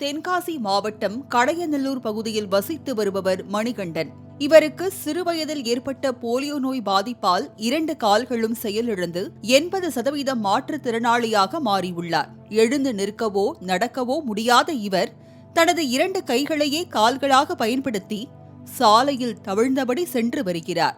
தென்காசி மாவட்டம் கடையநல்லூர் பகுதியில் வசித்து வருபவர் மணிகண்டன். இவருக்கு சிறுவயதில் ஏற்பட்ட போலியோ நோய் பாதிப்பால் இரண்டு கால்களும் செயலிழந்து எண்பது சதவீதம் மாற்றுத்திறனாளியாக மாறியுள்ளார். எழுந்து நிற்கவோ நடக்கவோ முடியாத இவர் தனது இரண்டு கைகளையே கால்களாக பயன்படுத்தி சாலையில் தவிழ்ந்தபடி சென்று வருகிறார்.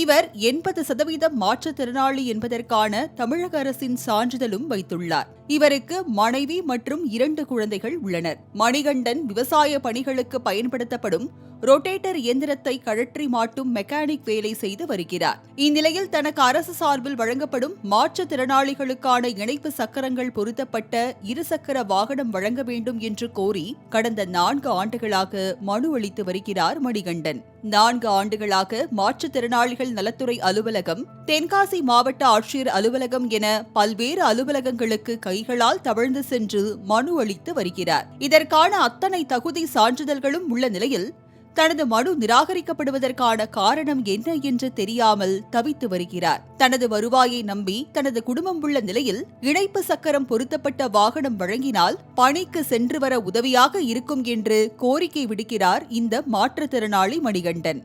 இவர் எண்பது சதவீதம் மாற்றுத்திறனாளி என்பதற்கான தமிழக அரசின் சான்றிதழும் வைத்துள்ளார். இவருக்கு மனைவி மற்றும் இரண்டு குழந்தைகள் உள்ளனர். மணிகண்டன் விவசாய பணிகளுக்கு பயன்படுத்தப்படும் ரொட்டேட்டர் இயந்திரத்தை கழற்றி மாட்டும் மெக்கானிக் வேலை செய்து வருகிறார். இந்நிலையில் தனக்கு அரசு சார்பில் வழங்கப்படும் மாற்றுத்திறனாளிகளுக்கான இணைப்பு சக்கரங்கள் பொருத்தப்பட்ட இருசக்கர வாகனம் வழங்க வேண்டும் என்று கோரி கடந்த நான்கு ஆண்டுகளாக மனு அளித்து வருகிறார் மணிகண்டன். நான்கு ஆண்டுகளாக மாற்றுத்திறனாளிகள் நலத்துறை அலுவலகம் தென்காசி மாவட்ட ஆட்சியர் அலுவலகம் என பல்வேறு அலுவலகங்களுக்கு கைகளால் தவழ்ந்து சென்று மனு அளித்து வருகிறார். இதற்கான அத்தனை தகுதி சான்றிதழ்களும் உள்ள நிலையில் தனது மனு நிராகரிக்கப்படுவதற்கான காரணம் என்ன என்று தெரியாமல் தவித்து வருகிறார். தனது வருவாயை நம்பி தனது குடும்பம் உள்ள நிலையில் இணைப்பு சக்கரம் பொருத்தப்பட்ட வாகனம் வழங்கினால் பணிக்கு சென்று வர உதவியாக இருக்கும் என்று கோரிக்கை விடுக்கிறார் இந்த மாற்றுத்திறனாளி மணிகண்டன்.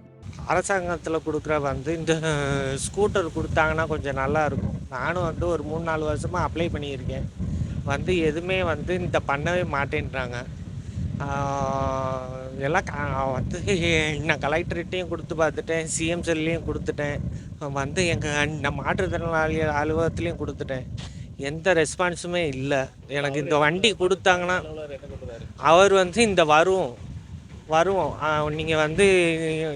அரசாங்கத்தில் கொடுக்குற வந்து இந்த ஸ்கூட்டர் கொடுத்தாங்கன்னா கொஞ்சம் நல்லா இருக்கும். நானும் வந்து ஒரு மூணு நாலு வருஷமாக அப்ளை பண்ணியிருக்கேன். வந்து எதுவுமே வந்து இந்த பண்ணவே மாட்டேன்றாங்க. எல்லாம் க- வந்து நான் கலெக்டர்கிட்டையும் கொடுத்து பார்த்துட்டேன் சிஎம் செல்லையும் கொடுத்துட்டேன். வந்து எங்கள் நான் மாற்றுத்திறனாளி அலுவலகத்துலேயும் கொடுத்துட்டேன். எந்த ரெஸ்பான்ஸுமே இல்லை. எனக்கு இந்த வண்டி கொடுத்தாங்கன்னா அவர் வந்து இந்த வரும் வரும். நீங்கள் வந்து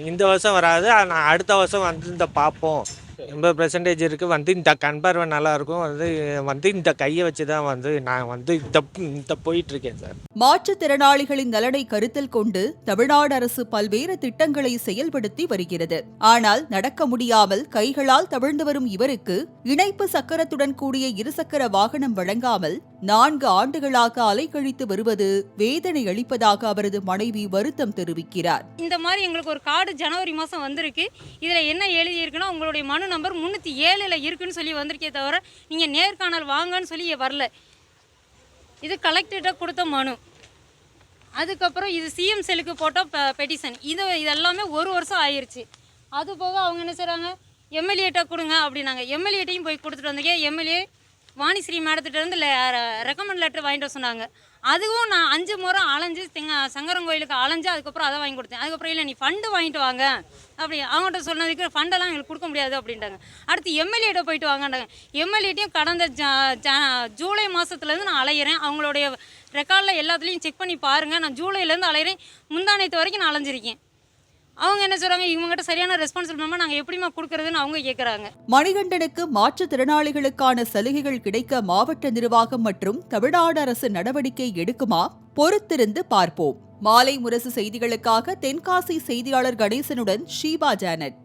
இந்த வருஷம் வராது நான் அடுத்த வருஷம் வந்து இந்த பார்ப்போம். எண்பது பெர்சன்டேஜ் இருக்குது வந்து இந்த கண்பார்வை நல்லாயிருக்கும். வந்து வந்து இந்த கையை வச்சு தான் வந்து நான் வந்து இந்த இந்த போயிட்டுருக்கேன் சார். மாற்றுத்திறனாளிகளின் நலனை கருத்தில் கொண்டு தமிழ்நாடு அரசு பல்வேறு திட்டங்களை செயல்படுத்தி வருகிறது. ஆனால் நடக்க முடியாமல் கைகளால் தவிழ்ந்து வரும் இவருக்கு இணைப்பு சக்கரத்துடன் கூடிய இருசக்கர வாகனம் வழங்காமல் நான்கு ஆண்டுகளாக அலைக்கழித்து வருவது வேதனை அளிப்பதாக அவரது மனைவி வருத்தம் தெரிவிக்கிறார். இந்த மாதிரி எங்களுக்கு ஒரு கார்டு ஜனவரி மாதம் வந்திருக்கு. இதில் என்ன எழுதியிருக்குன்னா உங்களுடைய மனு நம்பர் முந்நூற்றி ஏழில் இருக்குன்னு சொல்லி வந்திருக்கே தவிர நீங்கள் நேர்காணல் வாங்கன்னு சொல்லி வரல. இது கலெக்டர்கிட்ட கொடுத்த மனு. அதுக்கப்புறம் இது சிஎம் செல்லுக்கு போட்ட பெட்டிஷன் இது இதெல்லாமே ஒரு வருஷம் ஆயிருச்சு. அது போக அவங்க என்ன செய்கிறாங்க எம்எல்ஏட்ட கொடுங்க அப்படின்னாங்க. எம்எல்ஏட்டையும் போய் கொடுத்துட்டு வந்தீங்க எம்எல்ஏ வாணிஸ்ரீ மேடத்திட்ட இருந்து ரெக்கமெண்ட் லெட்டர் வாங்கிட்டு வர சொன்னாங்க. அதுவும் நான் அஞ்சு முறை அலைஞ்சு தெங்க சங்கரங்கோயிலுக்கு அலைஞ்சு அதுக்கப்புறம் அதை வாங்கி கொடுத்தேன். அதுக்கப்புறம் இல்லை நீ ஃபண்டு வாங்கிட்டு வாங்க. அப்படி அவங்கள்ட்ட சொன்னதுக்கு ஃபண்டெல்லாம் எங்களுக்கு கொடுக்க முடியாது அப்படின்ட்டாங்க. அடுத்து எம்எல்ஏட்ட போயிட்டு வாங்கன்றாங்க. எம்எல்ஏட்டையும் கடந்த ஜூலை மாதத்துலேருந்து நான் அலையிறேன். அவங்களுடைய ரெக்கார்டில் எல்லாத்துலேயும் செக் பண்ணி பாருங்கள் நான் ஜூலைலேருந்து அலையிறேன். முந்தானத்து வரைக்கும் நான் அலைஞ்சிருக்கேன். அவங்க என்ன சொல்றாங்க? இவங்ககிட்ட சரியான ரெஸ்பான்ஸ் இல்லாம நாங்கள் எப்படிமா கொடுக்குறதுன்னு அவங்க கேக்குறாங்க. மணிகண்டனுக்கு மாற்றுத்திறனாளிகளுக்கான சலுகைகள் கிடைக்க மாவட்ட நிர்வாகம் மற்றும் தமிழ்நாடு அரசு நடவடிக்கை எடுக்குமா? பொறுத்திருந்து பார்ப்போம். மாலை முரசு செய்திகளுக்காக தென்காசி செய்தியாளர் கணேசனுடன் ஷீபா ஜானட்.